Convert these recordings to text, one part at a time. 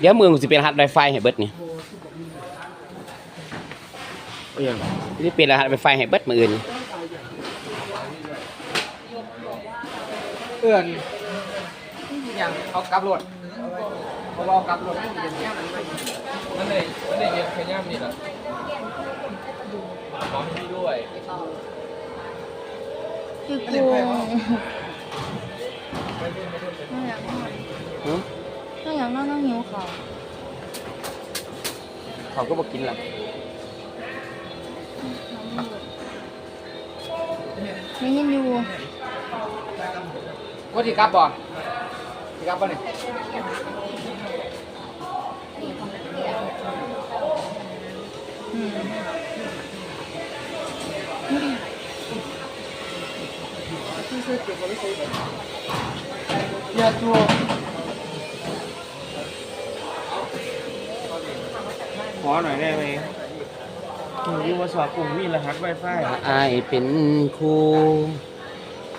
เดี๋ยวมือกูสิเป็นรหัสไวไฟให้เบิดนี่เอียงนี่เป็นรหัสไวไฟให้เบิดมืออื่นเอื้อนอย่างเอากลับรถเอาเอากลับรถมันเลยมันเลยเย็นขย้ำนี่แหละของพี่ด้วยคือกู ไม่อยากนอนหึไม่อยากนอนต้องหิวเขาวเขาก็บ อยินอยู่าจัวขอหน่อยได้ไหมผมอยู่ว่าสอบกลุ่มมีรหัสไวไฟอายเป็นครู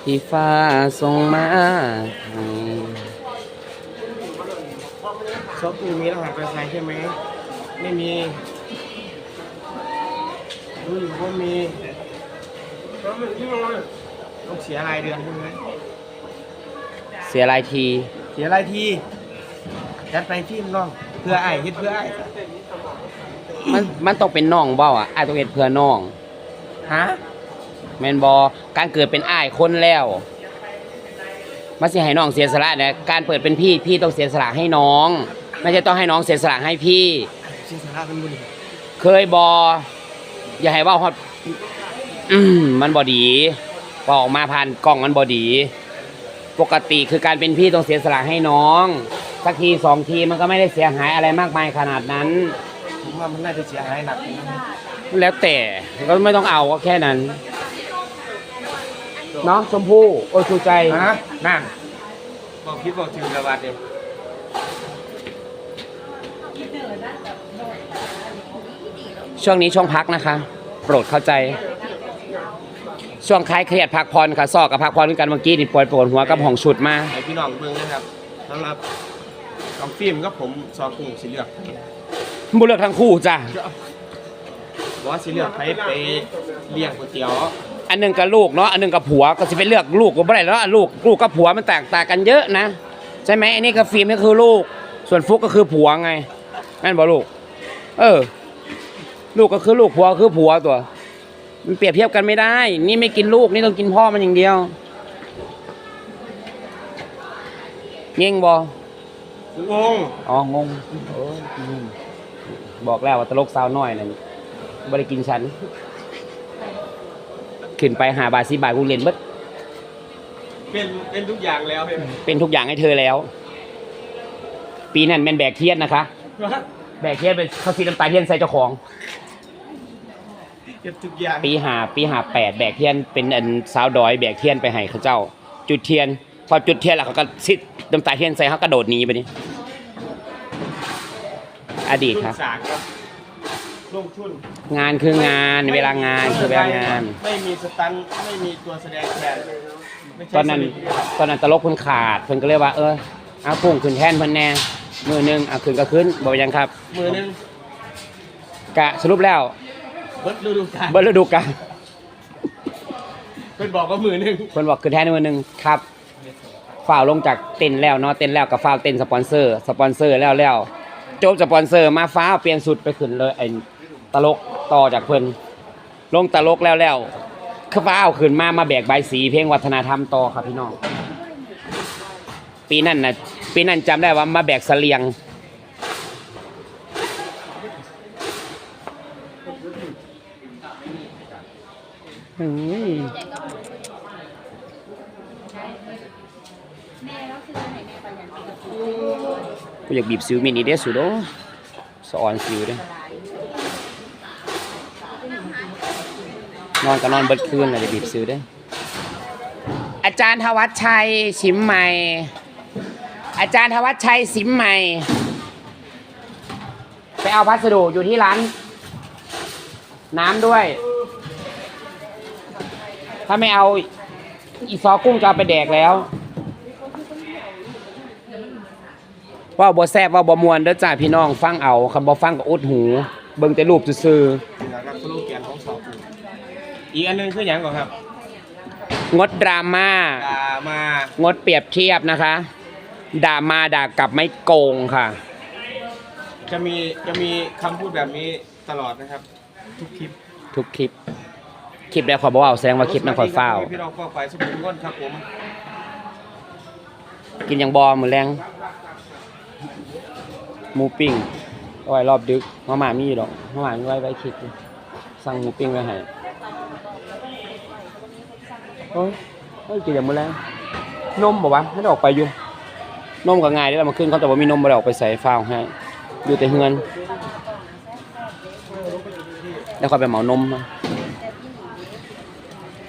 ที่ฟ้าส่งมาให้สอบกลุ่มมีรหัสไวไฟใช่ไหม ไม่มีรู้อยู่ว่ามีต้องเสียรายเดือนใช่ไหม เสียรายที เสียรายทีจัดไปฟิล์มน้องเพื่อไอ้ายเฮ็ดเพื่อไอ้ายมันมันต้องเป็นน้องเบ้าอะอ้ายต้องเฮ็ดเพื่อน้องฮะแม่นบ่การเกิดเป็นอ้ายคนแล้วมาสิให้น้องเสียสละเนี่ยการเปิดเป็นพี่พี่ต้องเสียสละให้น้อง ไม่ใช่ต้องให้น้องเสียสละให้พี่ เสียสละเป็นบุญเคยบออย่าให้เว่าฮอดอืมมันบอดีพอออกมาผ่านกล้องมันบอดี ปกติคือการเป็นพี่ต้องเสียสละให้น้อง สักทีสองทีมันก็ไม่ได้เสียหายอะไรมากมายขนาดนั้น ผมว่ามันน่าจะเสียหายหนักอยู่นะแล้วแต่ก็ไม่ต้องเอาก็แค่นั้น เนาะชมพู่โอ้ยชูใจฮะนั่นบอกคิดบอกถึงระบาดเดียวช่วงนี้ช่วงพักนะคะ โปรดเข้าใจ ช่วงคลายเครียดพักผ่อนค่ะซอกกับพักผ่อนด้วยกันเมื่อกี้นี่ปวดปวดหัวกับห้องชุดมาไอพี่น้องเบิ่งนะครับสำหรับกองฟิล์มก็ผมสอบกลุ่มสีเหลืองบุเลือกทั้งคู่จ้ะบอกว่าสีเหลืองไปไปเลี้ยงก๋วยเตี๋ยวอันหนึ่งกับลูกเนาะอันหนึ่งกับผัวก็จะไปเลือกลูกก็ไม่ได้แล้วลูกลูกกับผัวมันแตกต่างกันเยอะนะใช่ไหมอันนี้กับฟิล์มก็คือลูก ส่วนฟุกก็คือผัวไงแม่นบอกลูก เออ ลูกก็คือลูกผัวคือผัวตัว มันเปรียบเทียบกันไม่ได้ นี่ไม่กินลูกนี่ต้องกินพ่อมันอย่างเดียวเง่งบองงอ๋องงโอ้ยงงบอกแล้วว่าตลกสาวน้อยนั่นบริกินฉัน ขึ้นไปหาบาทสิบาทกูเรียนเบิดเป็นเป็นทุกอย่างแล้วใช่ไหมเป็นทุกอย่างให้เธอแล้ว ปีนั้นเป็นแบกเทียนนะคะ แบกเทียนเป็นเขาสีน้ำตาเทียนใส่เจ้าของ เก็บทุกอย่างปีหาปีหาแปดแบกเทียนเป็นอันสาวดอยแบกเทียนไปให้เขาเจ้า จุดเทียน พอจุดเทียนแล้วเขาก็ซิดน้ำตาเทียนใส่เขากระโดดหนีไปนี่อดีตทุนครับสร้างครับลงทุนงานคืองานเวลางานคือเวลางาน ไม่มีสตันท์ไม่มีตัวแสดงแทนไม่ใช่ตอนนั้นสลิปเดียวตอนนั้นตลกเพิ่นขาดเพิ่นก็เลยว่า เออเอาพุ่งขึ้นแทนเพิ่นแน่มือหนึงเอาขึ้นก็ขึ้นบอกยังครับ มือหนึง กะสรุปแล้ว เบิดฤดูกาลเบิดฤดูกาลเพิ่นบอกว่ามือหนึงเพิ่นบอกขึ้นแทนมือหนึงครับฝ่าวลงจากเต็นท์แล้วเนาะเต็นท์แล้วกับฝ่าวเต็นท์สปอนเซอร์ สปอนเซอร์แล้วแล้วจบสปอนเซอร์มาฟ้าวเปลี่ยนสุดไปขึ้นเลยไอ้ตลกต่อจากเพิ่นลงตลกแล้วแล้วคือฟ้าวขึ้นมามาแบกใบายสีเพลงวัฒนธรรมต่อครับพี่น้อง ปีนั้นน่ะปีนั้นจำได้ว่ามาแบกเสลียง อืมกูอยากบีบสิวมินิเด้สุดโดสออนสิวด้นอนก็นอนเบิดคืนเลยบีบสิวด้อาจารย์ธวัชชัยชิมใหม่ อาจารย์ธวัชชัยสิมใหม่ ไปเอาพัสดุอยู่ที่ร้าน น้ำด้วย ถ้าไม่เอาอีซอกุ้งจะเอาไปแดกแล้วเว่าบ่แซ่บเว่าบ่ม่วนเด้อจ้าพี่น้องฟังเอาคำบ่ฟังก็อดหู เบิ่งแต่รูปซื่อนี่แหละครับสโลแกนของสาวกรุงอีกอันหนึงคือหยังก่อนครับๆงดดราม่าดามา งดเปรียบเทียบนะคะ ด่ามาด่ากลับไม่โกงค่ะ จะมีจะมีคำพูดแบบนี้ตลอดนะครับ ทุกคลิป ทุกคลิป คลิปแล้วขอบอกว่าแสดงว่าคลิปนั้นขอฟ้าวพี่น้องก็ไปสมุนก้นครับผมกินอย่างบอมือแรงหมูปิ้งเอาไว้รอบดึกมาหมามีดอกมาหมามีไว้ไว้คิดอยู่สั่งหมูปิ้งไว้ให้โอ้ยเฮ้ยกินอย่างมือแรงนมบอกว่าไม่ได้ออกไปอยู่นมก็ง่ายได้แล้วมาขึ้นเขาแต่ว่ามีนมไม่ได้ออกไปใส่ฟ้าวให้อยู่แต่เฮือนแล้วก็ไปเหมานมมา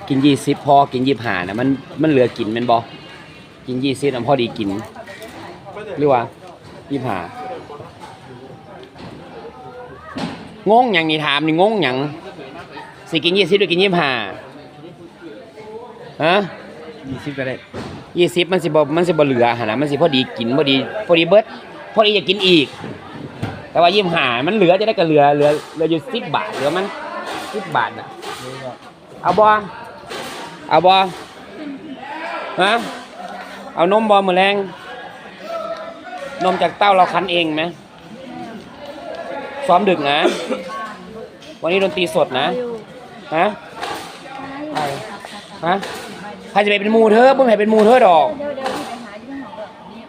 กินยี่สิบพอกินยี่ห้านะมันมันเหลือกินแมันบอกินยี่สิบมันพอดีกิน หรือว่ายี่ห้างงอย่างนี้ถามนี่งงอย่างสิกินยี่สิบหรือกินยี่ห้าฮะยี่สิบก็ได้ยี่สิบมันสิบ่มันสิบ่เหลือหนนะมันสิพอดีกินพอดีพอดีเบิดพอดีจะกินอีก แต่ว่ายี่ห้ามันเหลือจะได้ก็เหลือเหลือเหลืออยู่สิบบาทเหลือมันสิบบาทน่ะเอาบอ เอาบอฮะเอานมบอมือแรงนมจากเต้าเราคั้นเองไหมซ้อมดึกนะ วันนี้ดนตรีสดนะฮะใครฮะใครจะไปเป็นหมูเธอบ่ให้เป็นหมูเธอดอกเดี๋ยวเดี๋ยวพี่ไปหาที่ห้องแบบนี้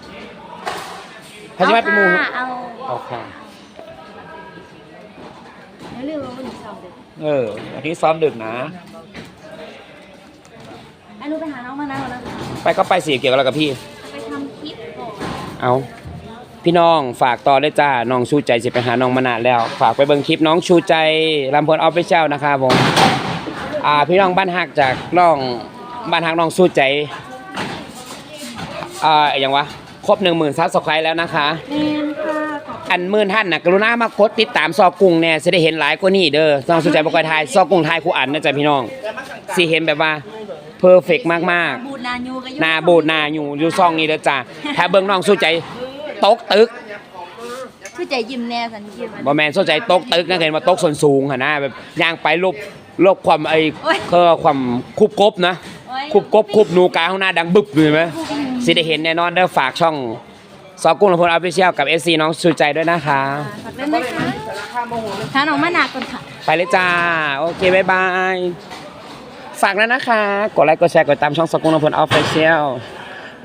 ใครจะไปเป็นหมูเอาเอาค่ะแล้วเรื่องว่ามันสอบเด็กเออวันนี้ซ้อมดึกนะ อันนู้นไปหาน้องมานะวันนั้นไปก็ไปสิเกี่ยวกับอะไรกับพี่ ไปทำคลิปก่อนเอาพี่น้องฝากต่อได้วยจ้าน้องชูใจจะไปหาน้องมานานแล้ว ฝากไปเบิ่งคลิปน้องชูใจลำเพลินออฟฟิเชียลนะครับผมอ่าพี่น้องบ้านหักจากน้องบ้านหักน้องชูใจอ่าอย่างวะครบหนึ่งหมื่นซับสไครต์แล้วนะคะ แมนค่ะขอบอันหมื่นท่านนะกรุณามากดติดตามซอกุ้งแน่จะได้เห็นหลายกว่านี้เด้อน้องชูใจบอกว่าทายซอกุ้งทายครูอันนะจ๊ะพี่น้องสิเห็นแบบว่า เพอร์เฟกมากบูดนายูก็ๆหนาบูดหนาอยู่อยู่ซองนี้เด้อจ้าถ้าเบิ่งน้องสู้ใจตกตึกคือใจยิ้มแน่สันยิ้มบ่แม่นสนใจตกตึกนะเห็นว่าตกส่วนสูงหั่นนะแบบย่างไปลบลบความไอ้โอ้ยคือความคุบกบนะโอ้ย คุบกบคุบหนูกาข้างหน้าดังบึบเลยไหมสิได้เห็นแน่นอนเด้อฝากช่องซอกุ้งลำพูนออฟฟิเชียลกับ FC น้องชูใจด้วยนะคะฝากเล่นนะคะหาน้องมานาก่อนค่ะ ไปเลยจ้า โอเค บ๊ายบาย ฝากแล้วนะคะ กดไลค์กดแชร์กดตามช่องซอกุ้งลำพลออฟฟิเชียล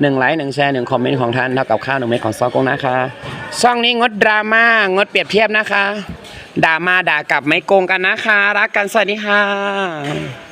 หนึ่งไลค์หนึ่งแชร์หนึ่งคอมเมนต์ของท่านเท่ากับข้าวหนึ่งเม็ดของซอกุ้งนะคะ ช่องนี้งดดราม่างดเปรียบเทียบนะคะ ด่ามาด่ากลับไม่โกงกันนะคะ รักกันสวัสดีค่ะ